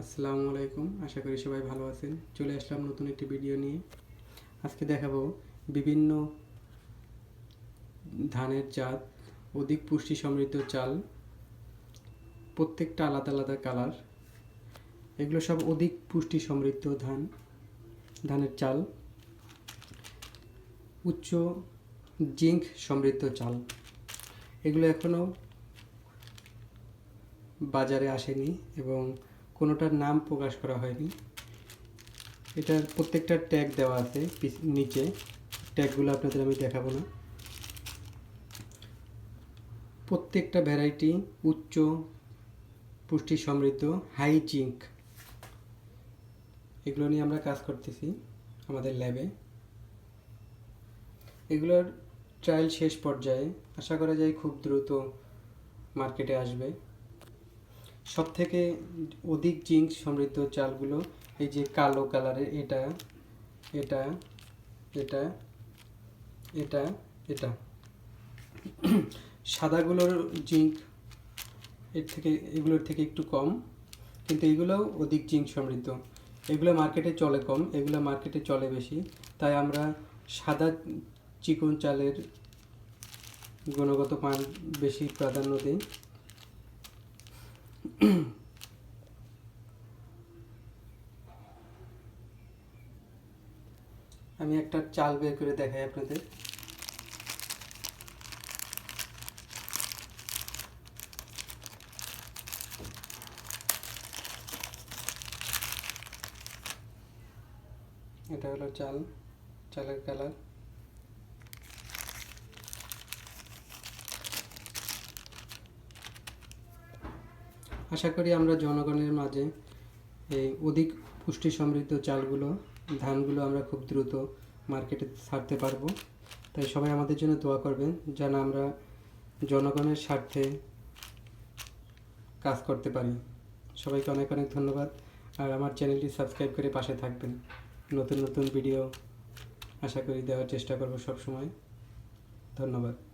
আসসালামু আলাইকুম, আশা করি সবাই ভালো আছেন। চলে আসলাম নতুন একটি ভিডিও নিয়ে। আজকে দেখাবো বিভিন্ন ধানের জাত, অধিক পুষ্টি সমৃদ্ধ চাল, প্রত্যেকটা আলাদা আলাদা কালার এগুলো সব অধিক পুষ্টি সমৃদ্ধ ধান, ধানের চাল। উচ্চ জিঙ্ক সমৃদ্ধ চাল। এগুলো এখনও বাজারে আসেনি এবং কোনোটার নাম প্রকাশ করা হয়নি। এটার প্রত্যেকটার ট্যাগ দেওয়া আছে নিচে। ট্যাগগুলো আপনাদের আমি দেখাবো না। প্রত্যেকটা ভ্যারাইটি উচ্চ, পুষ্টি সমৃদ্ধ হাই জিঙ্ক এগুলো নিয়ে আমরা কাজ করতেছি আমাদের ল্যাবে এগুলোর ট্রায়াল শেষ পর্যায়ে আশা করা যায় খুব দ্রুত মার্কেটে আসবে। সব থেকে অধিক জিঙ্ক সমৃদ্ধ চালগুলো এই যে কালো কালারের এটা এটা এটা এটা এটা। সাদাগুলোর জিঙ্ক এর থেকে, এগুলোর থেকে একটু কম, কিন্তু এগুলোও অধিক জিঙ্ক সমৃদ্ধ। এগুলো মার্কেটে চলে কম, এগুলো মার্কেটে চলে বেশি। তাই আমরা সাদা চিকন চালের গুণগত মান বেশি প্রাধান্য দিই। আমি একটা চাল বের করে দেখাই আপনাদের। এটা হলো চাল চালের কালার। আশা করি আমরা জনগণের মাঝে এই অধিক পুষ্টি সমৃদ্ধ চালগুলো, ধানগুলো আমরা খুব দ্রুত মার্কেটে ছাড়তে পারব। তাই সবাই আমাদের জন্য দোয়া করবেন যেন আমরা জনগণের স্বার্থে কাজ করতে পারি। সবাইকে অনেক অনেক ধন্যবাদ। আর আমার চ্যানেলটি সাবস্ক্রাইব করে পাশে থাকবেন। নতুন নতুন ভিডিও আশা করি দেওয়ার চেষ্টা করব সব সময় ধন্যবাদ।